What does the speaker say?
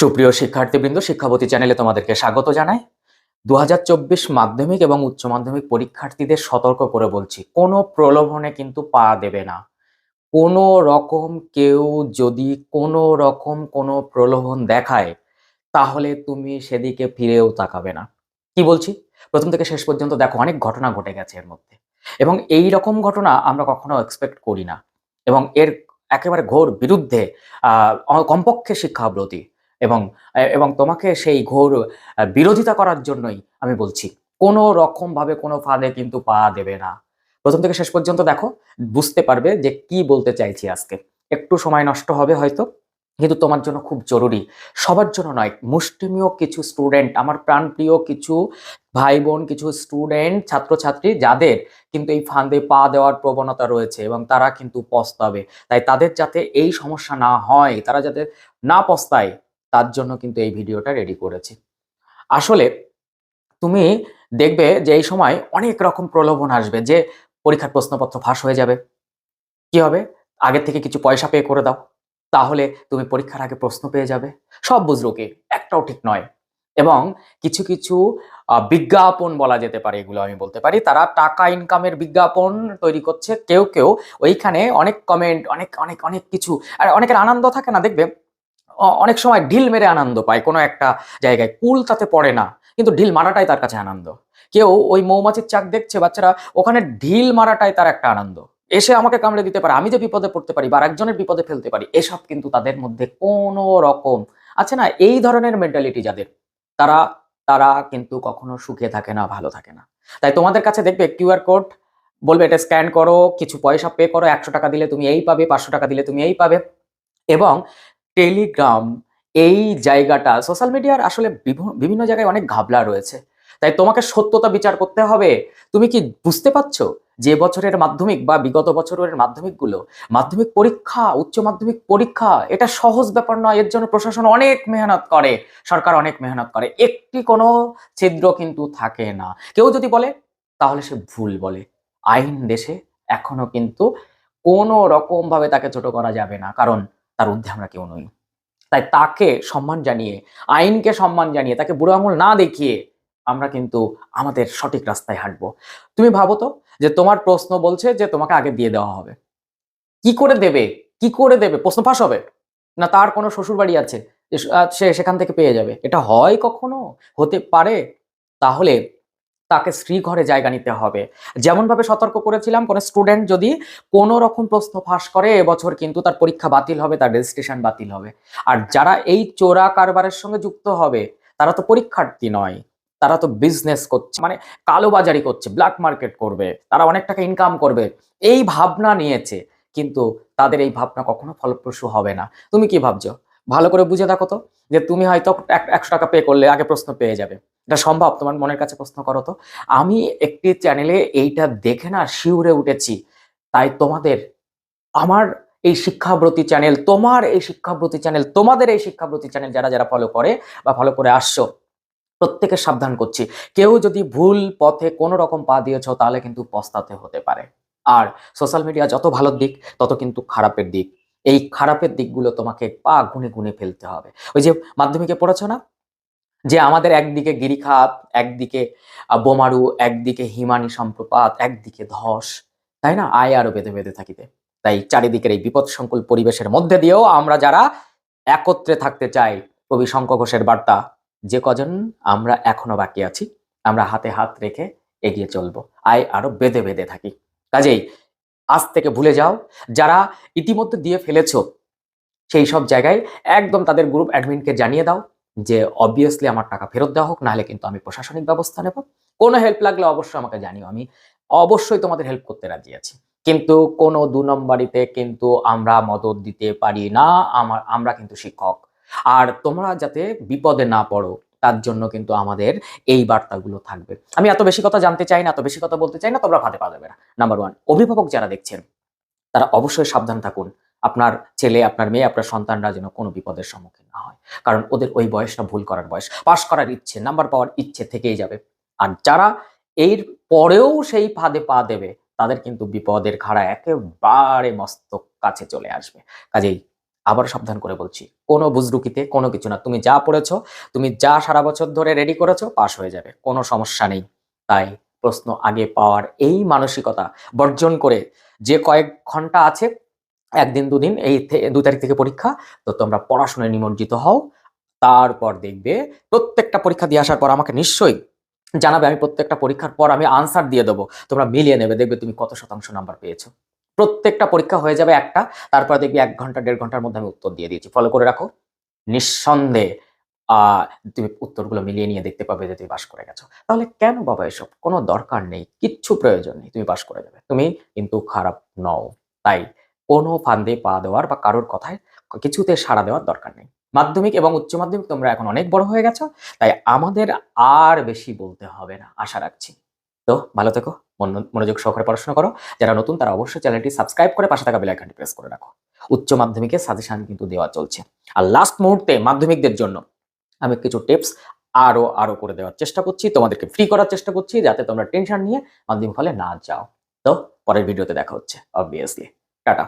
সুপ্রিয় শিক্ষার্থীবৃন্দ, শিক্ষাবতী চ্যানেলে তোমাদেরকে স্বাগত জানাই। দু হাজার চব্বিশ মাধ্যমিক এবং উচ্চ মাধ্যমিক পরীক্ষার্থীদের সতর্ক করে বলছি, কোনো প্রলোভনে কিন্তু পা দেবে না। কোনো রকম কেউ যদি কোনো রকম কোনো প্রলোভন দেখায়, তাহলে তুমি সেদিকে ফিরেও তাকাবে না। কি বলছি? প্রথম থেকে শেষ পর্যন্ত দেখো, অনেক ঘটনা ঘটে গেছে এর মধ্যে। এবং এই রকম ঘটনা আমরা কখনো এক্সপেক্ট করি না। এবং এর একেবারে ঘোর বিরুদ্ধে কমপক্ষে শিক্ষাব্রতী এবং এবং তোমাকে সেই ঘোর বিরোধিতা করার জন্যই আমি বলছি। কোনো রকম ভাবে কোনো ফাঁদে কিন্তু পা দেবে না। প্রথম থেকে শেষ পর্যন্ত দেখো, বুঝতে পারবে যে কি বলতে চাইছি আজকে। একটু সময় নষ্ট হবে হয়তো, কিন্তু তোমার জন্য খুব জরুরি। সবার জন্য নয়, মুষ্টিমীয় কিছু স্টুডেন্ট আমার প্রাণপ্রিয় কিছু ভাই বোন কিছু স্টুডেন্ট ছাত্রছাত্রী, যাদের কিন্তু এই ফাঁদে পা দেওয়ার প্রবণতা রয়েছে এবং তারা কিন্তু পস্তাবে। তাই তাদের যাতে এই সমস্যা না হয়, তারা যাতে না পস্তায় তার জন্য কিন্তু এই ভিডিওটা রেডি করেছি। আসলে তুমি দেখবে যে এই সময় অনেক রকম প্রলোভন আসবে যে পরীক্ষার প্রশ্নপত্র ফাঁস হয়ে যাবে। কি হবে? আগে থেকে কিছু পয়সা পে করে দাও। তাহলে তুমি পরীক্ষার আগে প্রশ্ন পেয়ে যাবে। সব বুঝরোকে একটাও ঠিক নয়। এবং কিছু কিছু বিজ্ঞাপন বলা যেতে পারে, এগুলো আমি বলতে পারি। তারা টাকা ইনকামের বিজ্ঞাপন তৈরি করছে। কেউ কেউ ওইখানে অনেক কমেন্ট অনেক অনেক অনেক কিছু, আর অনেকের আনন্দ থাকে না, দেখবে? অনেক সময় ঢিল মেরে আনন্দ পায় কোনো একটা জায়গায়। কুল তাতে পড়ে না, কিন্তু ঢিল মারাটাই তার কাছে আনন্দ। কেউ ওই মৌমাছির চাক দেখছে, বাচ্চারা ওখানে ঢিল মারাটাই তার একটা আনন্দ। এসে আমাকে কামড়ে দিতে পারে, আমি যে বিপদে পড়তে পারি বা একজনের বিপদে ফেলতে পারি, এসব কিন্তু তাদের মধ্যে কোনো রকম আছে না? এই ধরনের মেন্টালিটি যাদের, তারা তারা কিন্তু কখনো সুখে থাকে না, ভালো থাকে না। তাই তোমাদের কাছে দেখবে কিউআর কোড বলবে, এটা স্ক্যান করো, কিছু পয়সা পে করো, একশো টাকা দিলে তুমি এই পাবে, পাঁচশো টাকা দিলে তুমি এই পাবে। এবং টেলিগ্রাম এই জায়গাটা, সোশ্যাল মিডিয়ার আসলে বিভিন্ন জায়গায় অনেক ঘাবলা রয়েছে। তাই তোমাকে সত্যতা বিচার করতে হবে। তুমি কি বুঝতে পারছ যে বছরের মাধ্যমিক বা বিগত বছরের মাধ্যমিকগুলো, মাধ্যমিক পরীক্ষা, উচ্চ মাধ্যমিক পরীক্ষা, এটা সহজ ব্যাপার নয়, এর জন্য প্রশাসন অনেক মেহনত করে, সরকার অনেক মেহনত করে। একটি কোনো ছিদ্র কিন্তু থাকে না। কেউ যদি বলে, তাহলে সে ভুল বলে। আইন দেশে এখনও কিন্তু কোনো রকম ভাবে তাকে ছোট করা যাবে না। কারণ তার ঊর্ধ্বে আমরা কেউ নই। তাই তাকে সম্মান জানিয়ে, আইনকে সম্মান জানিয়ে, তাকে বুড়ো আঙুল না দেখিয়ে আমরা কিন্তু আমাদের সঠিক রাস্তায় হাঁটবো। তুমি ভাবো তো যে তোমার প্রশ্ন বলছে যে তোমাকে আগে দিয়ে দেওয়া হবে। কি করে দেবে? কি করে দেবে? প্রশ্ন ফাঁস হবে? না তার কোনো শ্বশুর বাড়ি আছে সে সেখান থেকে পেয়ে যাবে। এটা হয় কখনো? হতে পারে? তাহলে তাকে শ্রী ঘরে জায়গা নিতে হবে। যেমনভাবে সতর্ক করেছিলাম, কোনো স্টুডেন্ট যদি কোনো রকম প্রশ্ন ফাঁস করে, এবছর কিন্তু তার পরীক্ষা বাতিল হবে, তার রেজিস্ট্রেশন বাতিল হবে। আর যারা এই চোরা কারবারের সঙ্গে যুক্ত হবে, তারা তো পরীক্ষার্থী নয়, তারা তো বিজনেস করছে মানে কালোবাজারি করছে ব্ল্যাক মার্কেট করবে, তারা অনেক টাকা ইনকাম করবে, এই ভাবনা নিয়েছে, কিন্তু তাদের এই ভাবনা কখনো ফলপ্রসূ হবে না। তুমি কি ভাবছ? ভালো করে বুঝে দেখো তো, যে তুমি হয়তো এক- একশো টাকা পে করলে, আগে প্রশ্ন পেয়ে যাবে। এটা সম্ভব? তোমার মনের কাছে প্রশ্ন করো তো। আমি একটি চ্যানেলে এইটা দেখে না, শিউরে উঠেছি। তাই তোমাদের আমার এই শিক্ষাব্রতী চ্যানেল তোমার এই শিক্ষাব্রতী চ্যানেল তোমাদের এই শিক্ষাব্রতী চ্যানেল যারা যারা ফলো করে বা ফলো করে আসছো, প্রত্যেকে সাবধান করছি। কেউ যদি ভুল পথে কোনো রকম পা দিয়েছ, তাহলে কিন্তু পস্তাতে হতে পারে। আর সোশ্যাল মিডিয়া যত ভালো দিক, তত কিন্তু খারাপের দিক। এই খারাপের দিকগুলো তোমাকে পা গুনে গুনে ফেলতে হবে। ওই যে মাধ্যমিকে পড়েছো না? যে আমাদের একদিকে গিরিখাত, একদিকে বোমারু, একদিকে হিমানি সম্প্রপাত, একদিকে ধস, তাই না? আয় আরও বেঁধে বেঁধে থাকিতে তাই চারিদিকের এই বিপদ সংকুল পরিবেশের মধ্যে দিয়েও আমরা যারা একত্রে থাকতে চাই, কবি শঙ্খ ঘোষের বার্তা, যে কজন আমরা এখনও বাকি আছি, আমরা হাতে হাত রেখে এগিয়ে চলবো, আয় আরও বেঁধে বেঁধে থাকি। কাজেই আজ থেকে ভুলে যাও, যারা ইতিমধ্যে দিয়ে ফেলেছ, সেই সব জায়গায় একদম তাদের গ্রুপ অ্যাডমিনকে জানিয়ে দাও যে অবভিয়াসলি আমার টাকা ফেরত দেওয়া হোক, নাহলে কিন্তু আমি প্রশাসনিক ব্যবস্থা নেব। কোনো হেল্প লাগলে অবশ্যই আমাকে জানিও, আমি অবশ্যই তোমাদের হেল্প করতে রাজি আছি। কিন্তু কোনো দু নম্বরিতে কিন্তু আমরা মদত দিতে পারি না আমার আমরা কিন্তু শিক্ষক। আর তোমরা যাতে বিপদে না পড়ো, তার জন্য কিন্তু আমাদের এই বার্তাগুলো থাকবে। আমি এত বেশি কথা জানতে চাই না, এত বেশি কথা বলতে চাই না, তোমরা ফাঁদে পা না। নাম্বার ওয়ান অভিভাবক যারা দেখছেন, তারা অবশ্যই সাবধান থাকুন। আপনার ছেলে, আপনার মেয়ে, আপনার সন্তানরা যেন কোনো বিপদের সম্মুখীন না হয়। কারণ ওদের ওই বয়সটা ভুল করার বয়স। পাশ করার ইচ্ছে, নাম্বার পাওয়ার ইচ্ছে থেকেই যাবে। আর যারা এর পরেও সেই ফাঁদে পা দেবে, তাদের কিন্তু বিপদের খাড়া একেবারে মস্তক কাছে চলে আসবে। কাজেই আবার সাবধান করে বলছি, কোনো বুজরুকিতে কোনো কিছু না। তুমি যা পড়েছো, তুমি যা সারা বছর ধরে রেডি করেছ, পাশ হয়ে যাবে। কোনো সমস্যা নেই। তাই প্রশ্ন আগে পাওয়ার এই মানসিকতা বর্জন করে যে কয়েক ঘণ্টা আছে একদিন, দুদিন, এই দু তারিখ থেকে পরীক্ষা, তো তোমরা পড়াশোনায় নিমজ্জিত হও। তারপর দেখবে প্রত্যেকটা পরীক্ষা দিয়ে আসার পর আমাকে নিশ্চয়ই জানাবে, আমি প্রত্যেকটা পরীক্ষার পর আমি আনসার দিয়ে দেবো। তোমরা মিলিয়ে নেবে, দেখবে তুমি কত শতাংশ নাম্বার পেয়েছ। প্রত্যেকটা পরীক্ষা হয়ে যাবে একটা, তারপর দেখবি এক ঘণ্টা, দেড় ঘণ্টার মধ্যে আমি উত্তর দিয়ে দিয়েছি। ফলো করে রাখো। নিঃসন্দেহে তুমি উত্তরগুলো মিলিয়ে নিয়ে দেখতে পাবে যে তুমি পাশ করে গেছো। তাহলে কেন বাবা এসব? কোনো দরকার নেই, কিচ্ছু প্রয়োজন নেই, তুমি পাশ করে যাবে। তুমি কিন্তু খারাপ নও, তাই কোনো ফান্দে পা দেওয়ার বা কারোর কথায় কিছুতে সাড়া দেওয়ার দরকার নেই। মাধ্যমিক এবং উচ্চ মাধ্যমিক তোমরা এখন অনেক বড় হয়ে গেছো, তাই আমাদের আর বেশি বলতে হবে না, আশা রাখছি। তো ভালো থেকো মনোযোগ সহকারে পড়াশোনা করো, যারা নতুন তারা অবশ্যই চ্যানেলটি সাবস্ক্রাইব করে পাশে থাকা বেল আইকনটি প্রেস করে রাখো। উচ্চ মাধ্যমিকে সাজেশন কিন্তু দেওয়া চলছে। আর লাস্ট মুহূর্তে মাধ্যমিকদের জন্য আমি কিছু টিপস আরও আরও করে দেওয়ার চেষ্টা করছি, তোমাদেরকে ফ্রি করার চেষ্টা করছি, যাতে তোমরা টেনশন নিয়ে মাধ্যমিক ফলে না যাও। তো পরের ভিডিওতে দেখা হচ্ছে অবভিয়াসলি টাটা।